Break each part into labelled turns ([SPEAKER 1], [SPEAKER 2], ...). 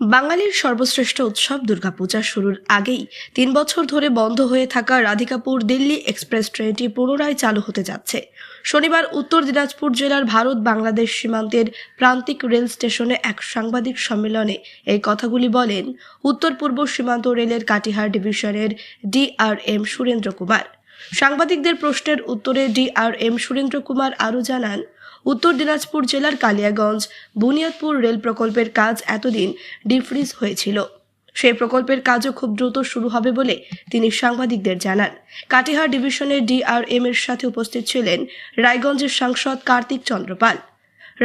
[SPEAKER 1] বাঙালির সর্বশ্রেষ্ঠ উৎসব দুর্গাপূজা শুরুর আগেই তিন বছর ধরে বন্ধ হয়ে থাকা রাধিকাপুর দিল্লি এক্সপ্রেস ট্রেনটি পুনরায় চালু হতে যাচ্ছে। শনিবার উত্তর দিনাজপুর জেলার ভারত বাংলাদেশ সীমান্তের প্রান্তিক রেল স্টেশনে এক সাংবাদিক সম্মেলনে এই কথাগুলি বলেন উত্তর পূর্ব সীমান্ত রেলের কাটিহার ডিভিশনের ডিআরএম সুরেন্দ্র কুমার। সাংবাদিকদের প্রশ্নের উত্তরে ডিআরএম সুরেন্দ্র কুমার আরও জানান উত্তর দিনাজপুর জেলার কালিয়াগঞ্জ বুনিয়াদপুর রেল প্রকল্পের কাজ এতদিন ডিফ্রিজ হয়েছিল। সেই প্রকল্পের কাজও খুব দ্রুত শুরু হবে বলে তিনি সাংবাদিকদের জানান। কাটিহার ডিভিশনের ডিআরএম এর সাথে উপস্থিত ছিলেন রায়গঞ্জের সাংসদ কার্তিক চন্দ্রপাল।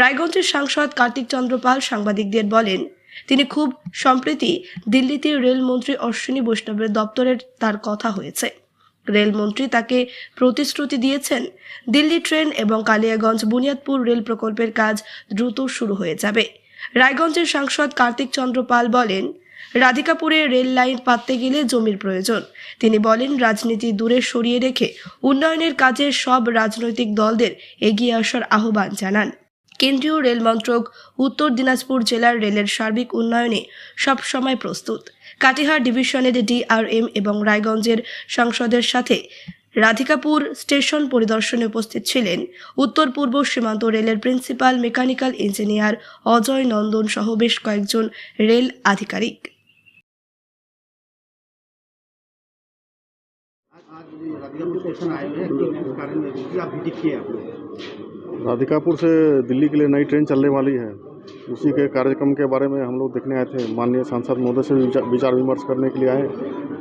[SPEAKER 1] রায়গঞ্জের সাংসদ কার্তিক চন্দ্রপাল সাংবাদিকদের বলেন, তিনি খুব সম্প্রতি দিল্লিতে রেলমন্ত্রী অশ্বিনী বৈষ্ণবের দপ্তরের তার কথা হয়েছে। রেলমন্ত্রী তাকে প্রতিশ্রুতি দিয়েছেন। দিল্লি ট্রেন এবং কালিয়াগঞ্জ বুনিয়াদপুর রেল প্রকল্পের কাজ দ্রুত শুরু হয়ে যাবে। রায়গঞ্জের সাংসদ কার্তিক চন্দ্র পাল বলেন, রাধিকাপুরে রেল লাইন পাততে গেলে জমির প্রয়োজন। তিনি বলেন, রাজনীতি দূরে সরিয়ে রেখে উন্নয়নের কাজে সব রাজনৈতিক দলদের এগিয়ে আসার আহ্বান জানান। কেন্দ্রীয় রেল মন্ত্রক উত্তর দিনাজপুর জেলার রেলের সার্বিক উন্নয়নে সবসময় প্রস্তুত। কাটিহার ডিভিশনের ডিআরএম এবং রায়গঞ্জের সংসদের সাথে রাধিকাপুর স্টেশন পরিদর্শনে উপস্থিত ছিলেন উত্তর পূর্ব সীমান্ত রেলের principal mechanical engineer Ajay Nandan সহ বেশ কয়েকজন রেল আধিকারিক
[SPEAKER 2] आज राधिकापुर स्टेशन आए हुए हैं किस कारण जी आप विजिट किए आप लोग
[SPEAKER 3] राधिकापुर से दिल्ली के लिए नई ट्रेन चलने वाली है उसी के कार्यक्रम के बारे में हम लोग देखने आए थे माननीय सांसद महोदय से भी विचार- विचार विमर्श करने के लिए आए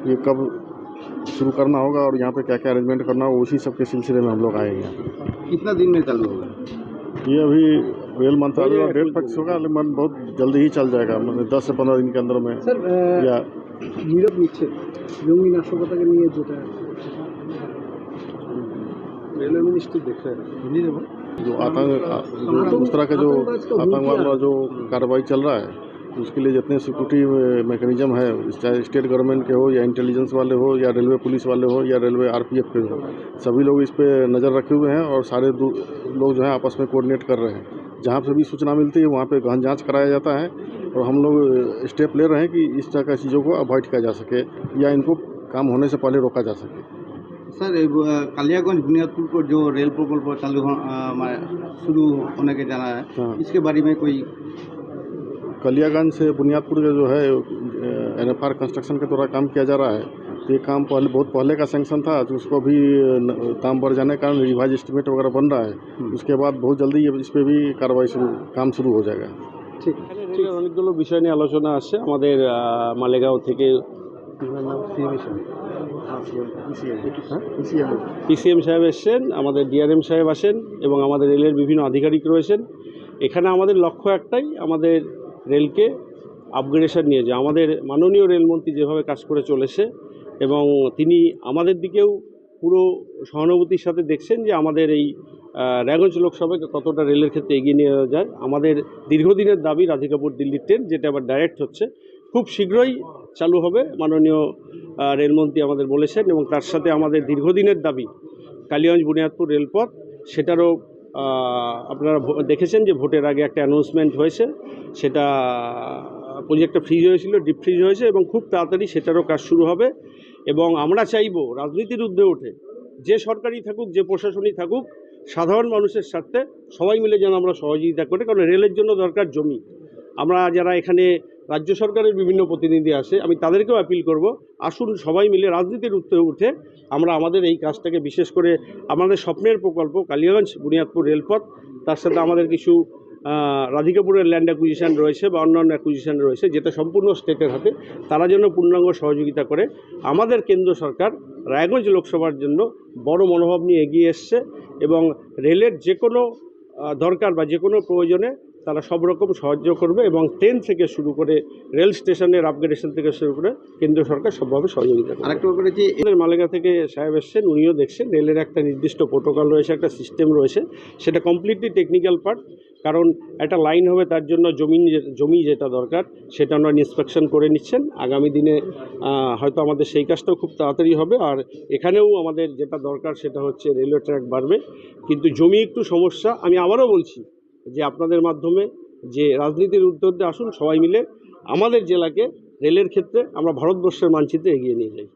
[SPEAKER 3] ये कब शुरू करना होगा और यहाँ पे क्या क्या अरेंजमेंट करना होगा उसी सब के सिलसिले में हम लोग आए हैं यहाँ
[SPEAKER 2] कितना दिन में चालू होगा
[SPEAKER 3] ये अभी रेल मंत्रालय का डेट फिक्स होगा लेकिन बहुत जल्दी ही चल जाएगा मतलब दस से पंद्रह दिन के अंदर में
[SPEAKER 4] স্যার
[SPEAKER 3] या
[SPEAKER 4] নীরব নিচ্ছে জঙ্গি নাশকতাকে নিয়ে যেটা रेलवे मिनिस्ट्री देख रहे में
[SPEAKER 3] जो आतंक जो दूसरा का जो आतंकवाद वाला जो कार्रवाई चल रहा है उसके लिए जितने सिक्योरिटी मैकेनिज्म है चाहे स्टेट गवर्नमेंट के हो या इंटेलिजेंस वाले हो या रेलवे पुलिस वाले हो या रेलवे आरपीएफ के हो सभी लोग इस पर नज़र रखे हुए हैं और सारे लोग जो हैं आपस में कोऑर्डिनेट कर रहे हैं। जहाँ से भी सूचना मिलती है वहाँ पे गहन जाँच कराया जाता है और हम लोग स्टेप ले रहे हैं कि इस तरह की चीज़ों को अवॉइड किया जा सके या इनको काम होने से पहले रोका जा सके।
[SPEAKER 2] सर ये वो, कालियागंज बुनियादपुर को जो रेल प्रकल्प चालू हो, अ, मा- शुरू होने के जाना है
[SPEAKER 3] हाँ।
[SPEAKER 2] इसके बारे में कोई
[SPEAKER 3] कलियागंज से बुनियादपुर का जो है एन एफ आर कंस्ट्रक्शन के द्वारा काम किया जा रहा है तो ये काम पहले बहुत पहले का सेंक्शन था तो उसको भी न- काम बढ़ जाने के कारण रिवाइज एस्टिमेट वगैरह बन रहा है उसके बाद बहुत जल्दी ये- इस पर भी कार्रवाई शुरू काम शुरू हो जाएगा
[SPEAKER 4] ঠিক
[SPEAKER 5] ঠিক অনেকগুলো বিষয় নিয়ে আলোচনা আসছে আমাদের আহ, মালেগাঁও থেকে পিসিএম সাহেব এসছেন, আমাদের ডিআরএম সাহেব আসেন এবং আমাদের রেলের বিভিন্ন আধিকারিক রয়েছেন। এখানে আমাদের লক্ষ্য একটাই, আমাদের রেলকে আপগ্রেডেশন নিয়ে যায় আমাদের মাননীয় রেলমন্ত্রী যেভাবে কাজ করে চলেছে এবং তিনি আমাদের দিকেও পুরো সহানুভূতির সাথে দেখছেন যে আমাদের এই রায়গঞ্জ লোকসভাকে কতটা রেলের ক্ষেত্রে এগিয়ে নিয়ে যাওয়া যায়। আমাদের দীর্ঘদিনের দাবি রাধিকাপুর দিল্লির ট্রেন, যেটা আবার ডাইরেক্ট হচ্ছে খুব শীঘ্রই চালু হবে। মাননীয় রেলমন্ত্রী আমাদের বলেছেন এবং তার সাথে আমাদের দীর্ঘদিনের দাবি কালিগঞ্জ বুনিয়াদপুর রেলপথ, সেটারও আপনারা দেখেছেন যে ভোটের আগে একটা অ্যানাউন্সমেন্ট হয়েছে। সেটা প্রজেক্টটা ফ্রিজ হয়েছিল ডিপ ফ্রিজ হয়েছে এবং খুব তাড়াতাড়ি সেটারও কাজ শুরু হবে এবং আমরা চাইব রাজনীতির ঊর্ধ্বে ওঠে যে সরকারি থাকুক, যে প্রশাসনই থাকুক, সাধারণ মানুষের স্বার্থে সবাই মিলে যেন আমরা সহযোগিতা করি, কারণ রেলের জন্য দরকার জমি। আমরা যারা এখানে রাজ্য সরকারের বিভিন্ন প্রতিনিধি আসে, আমি তাদেরকেও অ্যাপিল করব। আসুন সবাই মিলে রাজনীতির উঠতে উঠে আমরা আমাদের এই কাজটাকে বিশেষ করে আমাদের স্বপ্নের প্রকল্প কালিয়াগঞ্জ বুনিয়াদপুর রেলপথ, তার সাথে আমাদের কিছু রাধিকাপুরের ল্যান্ড অ্যাকুইজিশন রয়েছে বা অন্যান্য অ্যাকুইজিশন রয়েছে, যেটা সম্পূর্ণ স্টেটের হাতে, তারা যেন পূর্ণাঙ্গ সহযোগিতা করে। আমাদের কেন্দ্র সরকার রায়গঞ্জ লোকসভার জন্য বড় মনোভাব নিয়ে এগিয়ে এসছে এবং রেলের যে কোনো দরকার বা যে কোনো প্রয়োজনে তারা সব রকম সাহায্য করবে এবং ট্রেন থেকে শুরু করে রেল স্টেশনের আপগ্রেডেশন থেকে শুরু করে কেন্দ্র সরকার সবভাবে সহযোগিতা করবে।
[SPEAKER 2] আরেকটা ব্যাপারে যে
[SPEAKER 5] আমাদের মালেগা থেকে সাহেব এসছেন উনিও দেখছেন রেলের একটা নির্দিষ্ট প্রোটোকল রয়েছে একটা সিস্টেম রয়েছে। সেটা কমপ্লিটলি টেকনিক্যাল পার্ট কারণ একটা লাইন হবে তার জন্য জমি জমি যেটা দরকার সেটা আমরা ইন্সপেকশন করে নিচ্ছেন। আগামী দিনে হয়তো আমাদের সেই কাজটাও খুব তাড়াতাড়ি হবে। আর এখানেও আমাদের যেটা দরকার সেটা হচ্ছে রেলওয়ে ট্র্যাক বাড়বে। কিন্তু জমি একটু সমস্যা আমি আবারও বলছি যে আপনাদের মাধ্যমে যে রাজনীতির উদ্যোগে আসুন সবাই মিলে আমাদের জেলাকে রেলের ক্ষেত্রে আমরা ভারতবর্ষের মানচিত্রে এগিয়ে নিয়ে যাই।